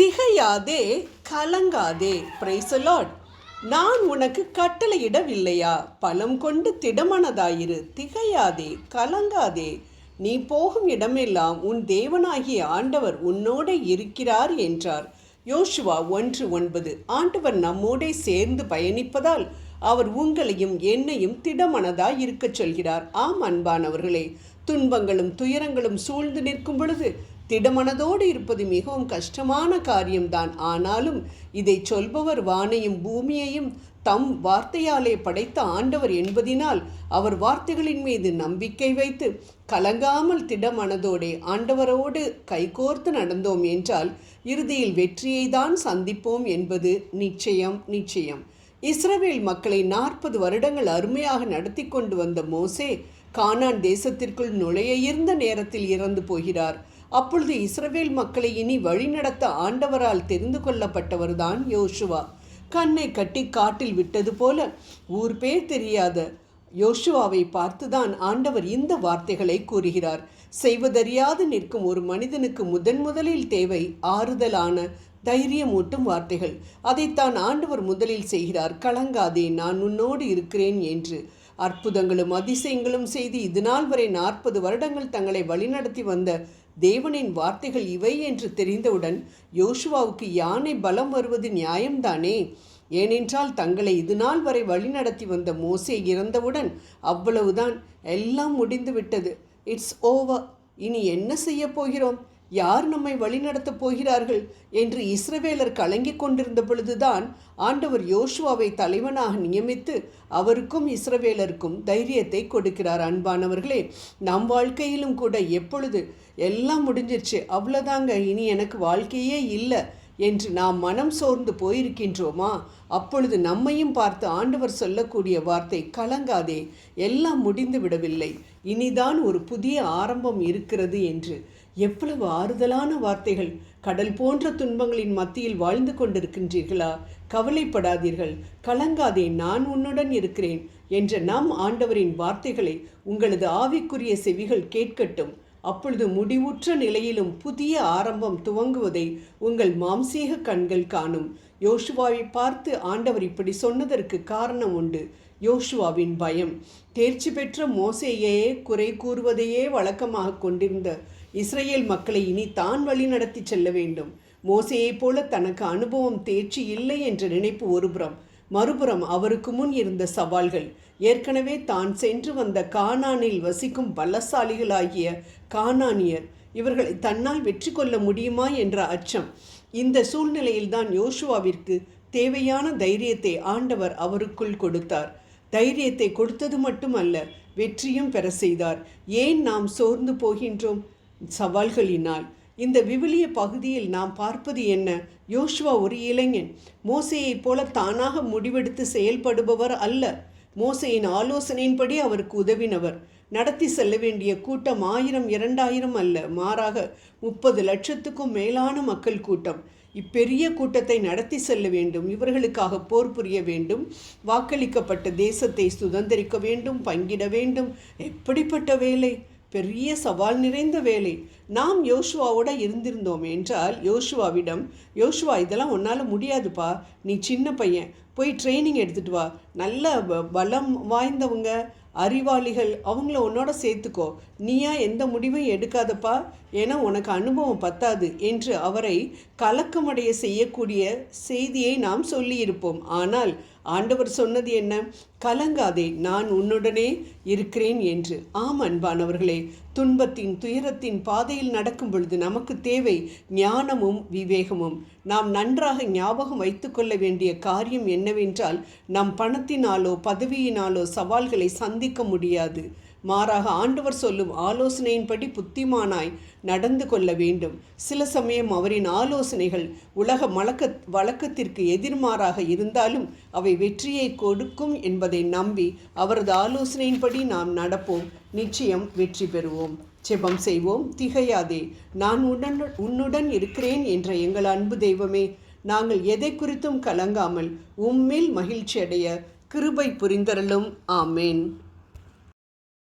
திகையாதே கலங்காதே பிரைசலாட் நான் உனக்கு கட்டளையிடவில்லையா? பலம் கொண்டு திடமனதாயிரு. திகையாதே கலங்காதே. நீ போகும் இடமெல்லாம் உன் தேவனாகிய ஆண்டவர் உன்னோட இருக்கிறார் என்றார். யோசுவா ஒன்று ஒன்பது. ஆண்டவர் நம்மோடே சேர்ந்து பயணிப்பதால் அவர் உங்களையும் என்னையும் திடமனதாய் இருக்கச் சொல்கிறார். ஆம் அன்பானவர்களே. துன்பங்களும் துயரங்களும் சூழ்ந்து நிற்கும் பொழுது திடமனதோடு இருப்பது மிகவும் கஷ்டமான காரியம்தான். ஆனாலும் இதை சொல்பவர் வானையும் பூமியையும் தம் வார்த்தையாலே படைத்த ஆண்டவர் என்பதினால் அவர் வார்த்தைகளின் மீது நம்பிக்கை வைத்து கலங்காமல் திடமனதோடே ஆண்டவரோடு கைகோர்த்து நடந்தோம் என்றால் இறுதியில் வெற்றியை தான் சந்திப்போம் என்பது நிச்சயம் நிச்சயம். இஸ்ரவேல் மக்களை நாற்பது வருடங்கள் அருமையாக நடத்தி கொண்டு வந்த மோசே கானான் தேசத்திற்குள் நுழைய இருந்த நேரத்தில் இறந்து போகிறார். அப்பொழுது இஸ்ரவேல் மக்களை இனி வழிநடத்த ஆண்டவரால் தெரிந்து கொள்ளப்பட்டவர்தான் யோசுவா. கண்ணை கட்டி காட்டில் விட்டது போல ஊர் பேர் தெரியாத யோசுவாவை பார்த்துதான் ஆண்டவர் இந்த வார்த்தைகளை கூறுகிறார். செய்வதறியாது நிற்கும் ஒரு மனிதனுக்கு முதன் முதலில் தேவை ஆறுதலான தைரியமூட்டும் வார்த்தைகள். அதைத்தான் ஆண்டவர் முதலில் செய்கிறார். கலங்காதே நான் உன்னோடு இருக்கிறேன் என்று. அற்புதங்களும் அதிசயங்களும் செய்து இதுநாள் வரை நாற்பது வருடங்கள் தங்களை வழிநடத்தி வந்த தேவனின் வார்த்தைகள் இவை என்று தெரிந்தவுடன் யோசுவாவுக்கு யானை பலம் வருவது நியாயம்தானே? ஏனென்றால் தங்களை இதுநாள் வரை வழிநடத்தி வந்த மோசே இறந்தவுடன் அவ்வளவுதான். எல்லாம் முடிந்து விட்டது இட்ஸ் ஓவர் இனி என்ன செய்ய போகிறோம்? யார் நம்மை வழிநடத்தப் போகிறார்கள் என்று இஸ்ரவேலர் கலங்கிக் கொண்டிருந்த பொழுதுதான் ஆண்டவர் யோசுவாவை தலைவனாக நியமித்து அவருக்கும் இஸ்ரவேலருக்கும் தைரியத்தை கொடுக்கிறார். அன்பானவர்களே நம் வாழ்க்கையிலும் கூட எப்பொழுது எல்லாம் முடிஞ்சிருச்சு அவ்வளோதாங்க இனி எனக்கு வாழ்க்கையே இல்லை. என்று நாம் மனம் சோர்ந்து போயிருக்கின்றோமா? அப்பொழுது நம்மையும் பார்த்து ஆண்டவர் சொல்லக்கூடிய வார்த்தை கலங்காதே எல்லாம் முடிந்து விடவில்லை. இனிதான் ஒரு புதிய ஆரம்பம் இருக்கிறது என்று. எவ்வளவு ஆறுதலான வார்த்தைகள். கடல் போன்ற துன்பங்களின் மத்தியில் வாழ்ந்து கொண்டிருக்கின்றீர்களா? கவலைப்படாதீர்கள். கலங்காதே நான் உன்னுடன் இருக்கிறேன் என்ற நம் ஆண்டவரின் வார்த்தைகளை உங்களது ஆவிக்குரிய செவிகள் கேட்கட்டும். அப்பொழுது முடிவுற்ற நிலையிலும் புதிய ஆரம்பம் துவங்குவதை உங்கள் மாம்சீக கண்கள் காணும். யோசுவாவை பார்த்து ஆண்டவர் இப்படி சொன்னதற்கு காரணம் உண்டு. யோசுவாவின் பயம். தேர்ச்சி பெற்ற மோசையே குறை கூறுவதையே வழக்கமாக கொண்டிருந்த இஸ்ரேல் மக்களை இனி தான் வழி நடத்தி செல்ல வேண்டும். மோசையைப் போல தனக்கு அனுபவம் தேர்ச்சி இல்லை என்ற நினைப்பு ஒருபுறம் மறுபுறம் அவருக்கு முன் இருந்த சவால்கள். ஏற்கனவே தான் சென்று வந்த கானானில் வசிக்கும் பலசாலிகளாகிய கானானியர் இவர்களை தன்னால் வெற்றி கொள்ள முடியுமா என்ற அச்சம். இந்த சூழ்நிலையில்தான் யோசுவாவிற்கு தேவையான தைரியத்தை ஆண்டவர் அவருக்குள் கொடுத்தார். தைரியத்தை கொடுத்தது மட்டுமல்ல வெற்றியும் பெற செய்தார். ஏன் நாம் சோர்ந்து போகின்றோம்? சவால்களினால். இந்த விவிலிய பகுதியில் நாம் பார்ப்பது என்ன? யோசுவா ஒரு இளைஞன். மோசையைப் போல தானாக முடிவெடுத்து செயல்படுபவர் அல்ல. மோசையின் ஆலோசனையின்படி அவருக்கு உதவினவர். நடத்தி செல்ல வேண்டிய கூட்டம் ஆயிரம் இரண்டாயிரம் அல்ல. மாறாக முப்பது லட்சத்துக்கும் மேலான மக்கள் கூட்டம். இப்பெரிய கூட்டத்தை நடத்தி செல்ல வேண்டும். இவர்களுக்காக போர் புரிய வேண்டும். வாக்களிக்கப்பட்ட தேசத்தை சுதந்திரிக்க வேண்டும். பங்கிட வேண்டும். எப்படிப்பட்ட வேலை? பெரிய சவால் நிறைந்த வேலை. நாம் யோசுவாவோட இருந்திருந்தோம் என்றால் யோசுவாவிடம் யோசுவா இதெல்லாம் உன்னால் முடியாதுப்பா. நீ சின்ன பையன். போய் ட்ரைனிங் எடுத்துகிட்டு வா. நல்ல ப- பலம் வாய்ந்தவங்க அறிவாளிகள் அவங்கள உன்னோட சேர்த்துக்கோ. நீயா எந்த முடிவும் எடுக்காதப்பா. ஏன்னா உனக்கு அனுபவம் பத்தாது என்று அவரை கலக்கமடைய செய்யக்கூடிய செய்தியை நாம் சொல்லியிருப்போம். ஆனால் ஆண்டவர் சொன்னது என்ன? கலங்காதே நான் உன்னுடனே இருக்கிறேன் என்று. ஆம் அன்பானவர்களே துன்பத்தின் துயரத்தின் பாதையில் நடக்கும் பொழுது நமக்கு தேவை ஞானமும் விவேகமும். நாம் நன்றாக ஞாபகம் வைத்துக்கொள்ள வேண்டிய காரியம் என்னவென்றால் நம் பணத்தினாலோ பதவியினாலோ சவால்களை சந்திக்க முடியாது. மாறாக ஆண்டவர் சொல்லும் ஆலோசனையின்படி புத்திமானாய் நடந்து கொள்ள வேண்டும். சில சமயம் அவரின் ஆலோசனைகள் உலக மலக்க வழக்கத்திற்கு எதிர்மாறாக இருந்தாலும் அவை வெற்றியை கொடுக்கும் என்பதை நம்பி அவரது ஆலோசனையின்படி நாம் நடப்போம். நிச்சயம் வெற்றி பெறுவோம். செபம் செய்வோம். திகையாதே நான் உடன் உன்னுடன் இருக்கிறேன் என்ற எங்கள் அன்பு தெய்வமே நாங்கள் எதை குறித்தும் கலங்காமல் உம்மில் மகிழ்ச்சி அடைய கிருபை புரிந்தரலும் ஆமேன்.